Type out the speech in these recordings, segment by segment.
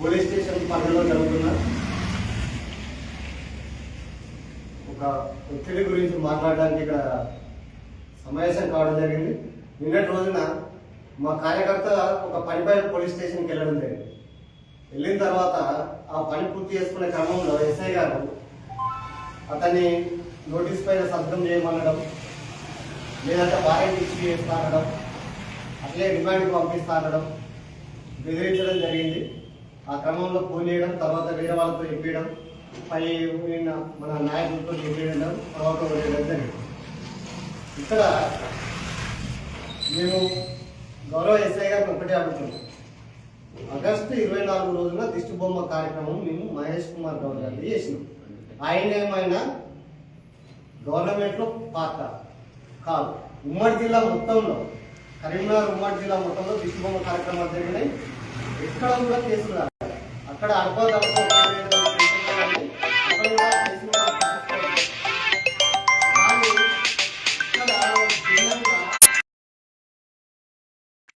Police station పరిధిలో జరుగుతున్న ఒక ఒత్తిడి గురించి మాట్లాడడానికి ఇక్కడ సమావేశం కావడం జరిగింది. నిన్నటి రోజున మా కార్యకర్త ఒక పనిపై పోలీస్ స్టేషన్కి వెళ్ళడం జరిగింది. వెళ్ళిన తర్వాత ఆ పని పూర్తి చేసుకునే క్రమంలో ఎస్ఐ గారు అతన్ని నోటీస్ పైన శబ్దం చేయమనడం లేదంటే వారెంట్ ఇష్యూ చేస్తా అనడం అట్లే రిమాండ్కి పంపిస్తా అనడం బెదిరించడం జరిగింది. ఆ క్రమంలో ఫోన్ చేయడం తర్వాత వేరే వాళ్ళతో చెప్పేయడం పై ఉన్న మన నాయకులతో చెప్పేయడం తర్వాత వదిలేయడం జరిగింది. ఇక్కడ మేము గౌరవ ఎస్ఐ గారిని ఒకటే అడుగుతున్నాం. ఆగస్టు ఇరవై నాలుగు రోజున దిష్టి బొమ్మ కార్యక్రమం మేము మహేష్ కుమార్ గౌడ్ గారిని చేసినాం. ఆయన ఏమైనా గవర్నమెంట్లో పాత్ర కాదు. ఉమ్మడి జిల్లా మొత్తంలో కరీంనగర్ ఉమ్మడి జిల్లా మొత్తంలో దిష్టి బొమ్మ కార్యక్రమాలు జరిగినాయి. ఎక్కడ కూడా కేసులు అక్కడ ఇక్కడ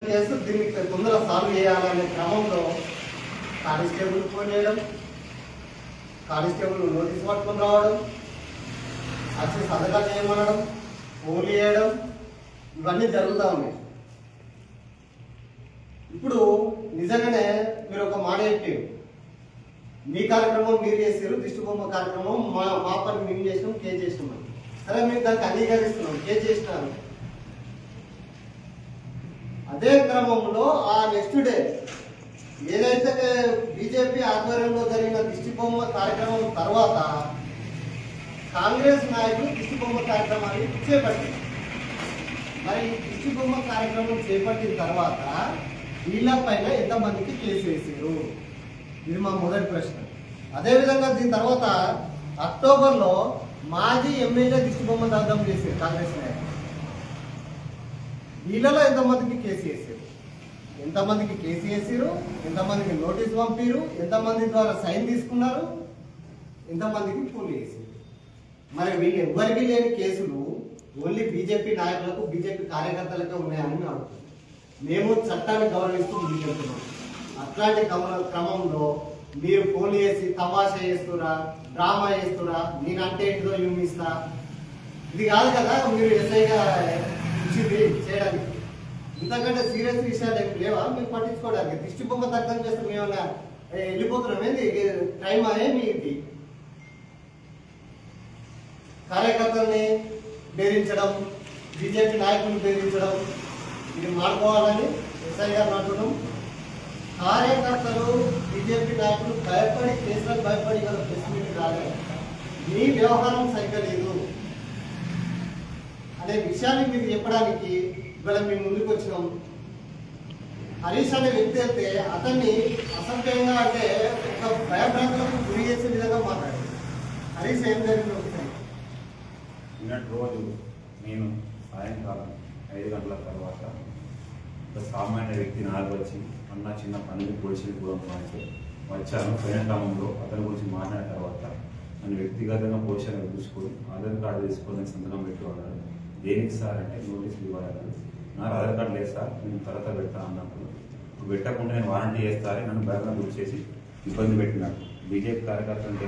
చేస్తూ దీన్ని తొందర సాల్వ్ చేయాలనే క్రమంలో కానిస్టేబుల్ ఫోన్ చేయడం కానిస్టేబుల్ నోటీస్ పట్టుకుని రావడం వచ్చి సంతకాలు చేయమనడం ఫోన్ చేయడం ఇవన్నీ జరుగుతూ ఉన్నాయి ఇప్పుడు నిజంగానే మీరు ఒక మాట చెప్పారు మీ కార్యక్రమం మీరు చేసారు దిష్టి బొమ్మ కార్యక్రమం మా మా పని మేము చేసినాం కే చేసినాం సరే మేము దానికి అంగీకరిస్తున్నాం కే చేసినారు. అదే క్రమంలో ఆ నెక్స్ట్ డే ఏదైతే బీజేపీ ఆధ్వర్యంలో జరిగిన దిష్టి బొమ్మ కార్యక్రమం తర్వాత కాంగ్రెస్ నాయకులు దిష్టి బొమ్మ కార్యక్రమాన్ని చేపట్టారు మరి ఈ దిష్టి బొమ్మ కార్యక్రమం చేపట్టిన తర్వాత వీళ్ళపైన ఎంతమందికి కేసు వేసారు ఇది మా మొదటి ప్రశ్న. అదేవిధంగా దీని తర్వాత అక్టోబర్లో మాజీ ఎమ్మెల్యే దిష్టి బొమ్మ దగ్ధం చేశారు కాంగ్రెస్ నాయకులు వీళ్ళలో ఎంతమందికి కేసు వేసారు ఎంతమందికి కేసు వేసారు ఎంతమందికి నోటీస్ పంపారు? ఎంతమంది ద్వారా సైన్ తీసుకున్నారు? ఎంతమందికి ఫోన్ చేసారు మరి వీళ్ళు ఎవరికి లేని కేసులు ఓన్లీ బీజేపీ నాయకులకు బీజేపీ కార్యకర్తలకే ఉన్నాయని మేము మేము చట్టాన్ని గౌరవిస్తూ ముందుకెళ్తున్నాం. అట్లాంటి క్రమంలో మీరు ఫోన్ చేసి తమాషా చేస్తురా డ్రామా చేస్తురా నేనంటే ఏంటిదో చూపిస్తా ఇది కాదు కదా మీరు ఎస్ఐగా ఇచ్చింది చేయడానికి. ఇంతకంటే సీరియస్ విషయాలు ఏమి లేవా? మీరు పట్టించుకోవడానికి. దిష్టి బొమ్మ తగ్గని చేస్తే మేమన్నా వెళ్ళిపోతున్నాం ఏంది? టైం అనే మీది కార్యకర్తల్ని బెదిరించడం బీజేపీ నాయకులను బెదిరించడం ఇది మానుకోవాలని ఎస్ఐ గారు మాట్లాడడం. కార్యకర్తలు బీజేపీ నాయకులు భయపడి కేసులకు భయపడి కదా ప్రెస్ మీట్ రాలేదు మీ వ్యవహారం సరిగ్గా లేదు. అనే విషయాన్ని మీకు చెప్పడానికి ఇవాళ మేము ముందుకు వచ్చినాం. హరీష్ అనే వ్యక్తి అయితే అతన్ని అసభ్యంగా అంటే ఒక భయభ్రాంతులకు గురి చేసే విధంగా మాట్లాడారు హరీష్ ఏం జరిగింది నిన్నటి రోజు నేను సాయంకాలం ఐదు గంటల తర్వాత ఒక సామాన్య వ్యక్తి నాకు వచ్చి అన్న చిన్న పనులు పోలీసులు కూడా వచ్చాను పోయిన అతని గురించి మాట్లాడిన తర్వాత నన్ను వ్యక్తిగతంగా పోషణ చూసుకొని ఆధార్ కార్డు తీసుకొని సంతకం పెట్టుకున్నాడు దేనికి సార్? అంటే నోటీస్ ఇవ్వాలి నాకు ఆధార్ కార్డు లేదు సార్ నేను తర్వాత పెడతా అన్నప్పుడు. ఇప్పుడు పెట్టకుండా నేను వారంటీ చేస్తారని నన్ను భయంగా గురి చేసి ఇబ్బంది పెట్టినాడు. బీజేపీ కార్యకర్తలు అంటే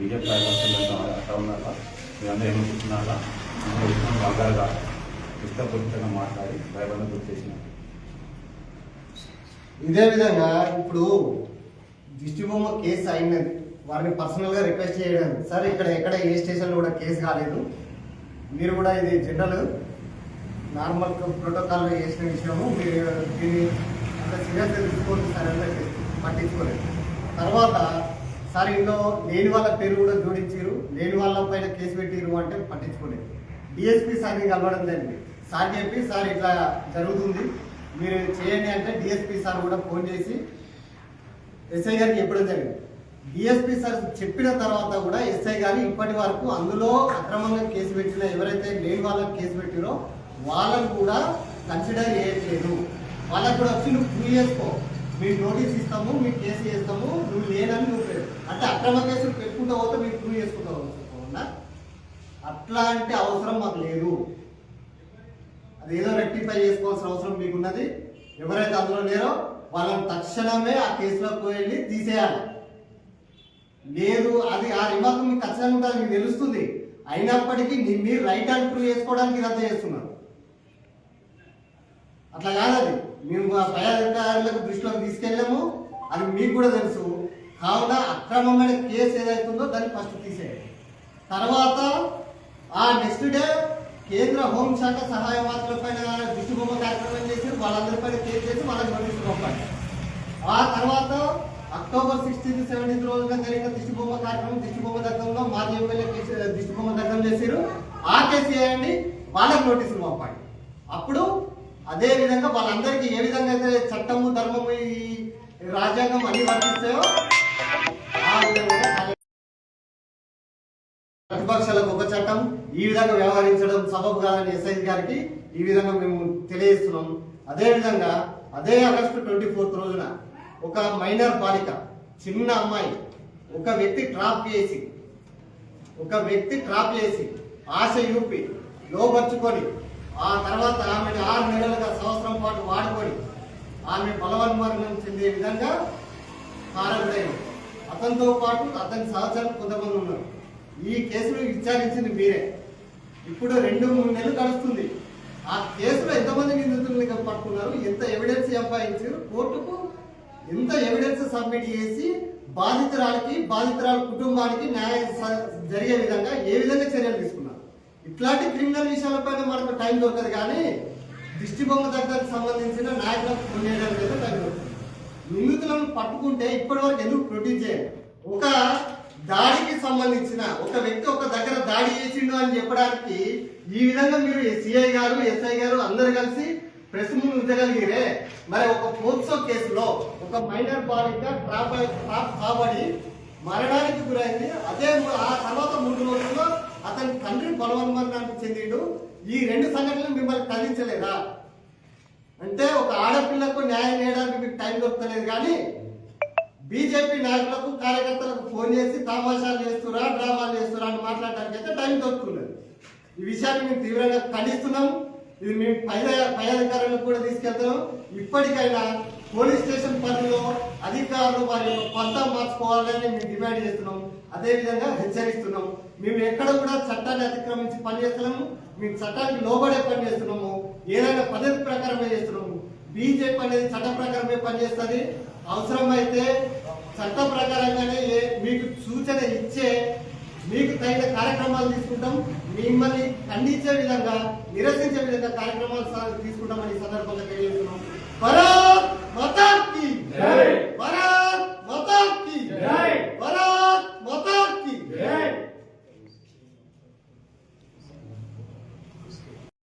బీజేపీ కార్యకర్తలు అట్లా ఉన్నారా మీరందరూ ఏమనుకుంటున్నారా? బాగా ఇష్టపూర్తిగా మాట్లాడి భయబంధం గురి చేసినాడు. ఇదే విధంగా ఇప్పుడు దిష్టిబొమ్మ కేసు అయినది. వారిని పర్సనల్గా రిక్వెస్ట్ చేయడం. సార్ ఇక్కడ ఎక్కడ ఏ స్టేషన్లో కూడా కేసు కాలేదు. మీరు కూడా ఇది జనరల్ నార్మల్ ప్రోటోకాల్ చేసిన విషయము. మీరు దీన్ని అంత సీరియస్ తీసుకోవద్దు సార్ అంటే పట్టించుకోలేదు. తర్వాత సార్ ఇంట్లో లేని వాళ్ళ పేరు కూడా జోడించారు. లేని వాళ్ళ పైన కేసు పెట్టిరు అంటే పట్టించుకోలేదు. డిఎస్పీ సార్ని కలవడం జరిగింది. సార్ చెప్పి సార్ ఇట్లా జరుగుతుంది. మీరు చేయండి అంటే డిఎస్పీ సార్ కూడా ఫోన్ చేసి ఎస్ఐ గారికి ఎప్పుడో జరిగింది. డిఎస్పీ సార్ చెప్పిన తర్వాత కూడా ఎస్ఐ గారు ఇప్పటి వరకు అందులో అక్రమంగా కేసు పెట్టిన ఎవరైతే లేని వాళ్ళకి కేసు పెట్టిరో వాళ్ళని కూడా కన్సిడర్ చేయట్లేదు. వాళ్ళకి కూడా వచ్చి నువ్వు ప్రూవ్ చేసుకో. మీకు నోటీస్ ఇస్తాము మీకు కేసు చేస్తాము నువ్వు లేనని నువ్వు అంటే అక్రమ కేసులు పెట్టుకుంటా పోతే మీరు ప్రూవ్ చేసుకుంటావు అవునా? అట్లాంటి అవసరం మాకు లేదు. ఏదో రెక్టిఫై చేసుకోవాల్సిన అవసరం మీకున్నది. ఎవరైతే అందులో లేరో వాళ్ళని తక్షణమే ఆ కేసులోకి వెళ్ళి తీసేయాలి. లేదు అది ఆ రిమార్క్ మీకు ఖచ్చితంగా ఉంటుంది మీకు తెలుస్తుంది. అయినప్పటికీ మీరు రైట్ హ్యాండ్ ప్రూవ్ చేసుకోవడానికి ఇదంతా చేస్తున్నారు. అట్లా కాదది. మేము ఆ పై అధికారులకు దృష్టిలోకి తీసుకెళ్ళాము. అది మీకు కూడా తెలుసు. కావున అక్రమమైన కేసు ఏదైతుందో దాన్ని ఫస్ట్ తీసేయండి. తర్వాత ఆ నెక్స్ట్ డే కేంద్ర హోంశాఖ సహాయ పైన దిష్టిబొమ్మ కార్యక్రమం చేసి వాళ్ళందరిపైన కేసు చేసి వాళ్ళకి నోటీసులు పంపాలి. ఆ తర్వాత అక్టోబర్ సిక్స్టీన్త్ సెవెంటీన్త్ రోజున జరిగిన దిష్టిబొమ్మ కార్యక్రమం దిష్టిబొమ్మ దగ్గరలో మాజీ ఎమ్మెల్యే కేసు దిష్టిబొమ్మ దగ్గర చేశారు. ఆ కేసు చేయండి వాళ్ళకి నోటీసులు పంపండి అప్పుడు అదే విధంగా వాళ్ళందరికీ ఏ విధంగా అయితే చట్టము ధర్మము ఈ రాజ్యాంగం అన్ని వర్తిస్తాయో ఈ విధంగా వ్యవహరించడం సబబు కాదని ఎస్ఐ గారికి ఈ విధంగా మేము తెలియజేస్తున్నాం. అదే విధంగా అదే ఆగస్టు ట్వంటీ ఫోర్త్ రోజున ఒక మైనర్ బాలిక చిన్న అమ్మాయి ఒక వ్యక్తి ట్రాప్ చేసి ఒక వ్యక్తి ట్రాప్ చేసి ఆశ యూపి లోపరుచుకొని ఆ తర్వాత ఆమెను ఆరు నెలలుగా సంవత్సరం పాటు వాడుకొని ఆమె బలవన్మరణం చెందే విధంగా కారకుడైంది అతనితో పాటు అతని సహచరులు కొంతమంది ఉన్నారు. ఈ కేసును విచారించింది మీరే. ఇప్పుడు రెండు మూడు నెలలు నడుస్తుంది ఆ కేసులో ఎంతమంది నిందితుల్ని పట్టుకున్నారు ఎంత ఎవిడెన్స్ సంపాదించారు? కోర్టుకు ఎంత ఎవిడెన్స్ సబ్మిట్ చేసి బాధితురాలకి బాధితురాల కుటుంబానికి న్యాయం జరిగే విధంగా ఏ విధంగా చర్యలు తీసుకున్నారు? ఇట్లాంటి క్రిమినల్ విషయాలపైన మనకు టైం దొరకదు కానీ దిష్టి బొమ్మ దగ్గరకు సంబంధించిన నాయకులకు కొనేయడం టైం దొరుకుతుంది. నిందితులను పట్టుకుంటే ఇప్పటి వరకు ఎందుకు ప్రొడ్యూస్ చేయాలి? ఒక దాడికి సంబంధించిన ఒక వ్యక్తి ఒక దగ్గర దాడి చేసిండు అని చెప్పడానికి ఈ విధంగా మీరు సిఐ గారు ఎస్ఐ గారు అందరు కలిసి ప్రెస్ ముందు ఉంచగలిగిరే. మరి ఒక పోక్సో కేసులో ఒక మైనర్ బాలిక ట్రాప్ ట్రాప్ కాబడి మరణానికి గురైంది. అదే ఆ తర్వాత మూడు రోజుల్లో అతని తండ్రి బలవన్మరణానికి చెందిండు. ఈ రెండు సంఘటనలు మిమ్మల్ని కలిగించలేదా అంటే ఒక ఆడపిల్లకు న్యాయం చేయడానికి మీకు టైం దొరకలేదు కానీ బీజేపీ నాయకులకు కార్యకర్తలకు ఫోన్ చేసి తమాషాలు చేస్తురా డ్రామాలు చేస్తురా అని మాట్లాడడానికి అయితే టైం దొరుకుతున్నది. ఈ విషయాన్ని మేము తీవ్రంగా ఖండిస్తున్నాం ఇది మేము పై పై అధికారులకు కూడా తీసుకెళ్తున్నాం ఇప్పటికైనా పోలీస్ స్టేషన్ పరిధిలో అధికారులు వారి యొక్క పంతం మార్చుకోవాలని మేము డిమాండ్ చేస్తున్నాం అదేవిధంగా హెచ్చరిస్తున్నాం మేము ఎక్కడ కూడా చట్టాన్ని అతిక్రమించి పనిచేస్తున్నాము. మేము చట్టానికి లోబడే పని చేస్తున్నాము. ఏదైనా పద్ధతి ప్రకారమే చేస్తున్నాము. బీజేపీ అనేది చట్ట ప్రకారమే పనిచేస్తుంది. అవసరమైతే చట్టం ప్రకారంగానే మీకు సూచన ఇచ్చే మీకు తగిన కార్యక్రమాలు తీసుకుంటాం. మిమ్మల్ని ఖండించే విధంగా నిరసించే విధంగా కార్యక్రమాలు తీసుకుంటామని ఈ సందర్భంగా తెలియజేస్తున్నాం. భారత్ మతాకి!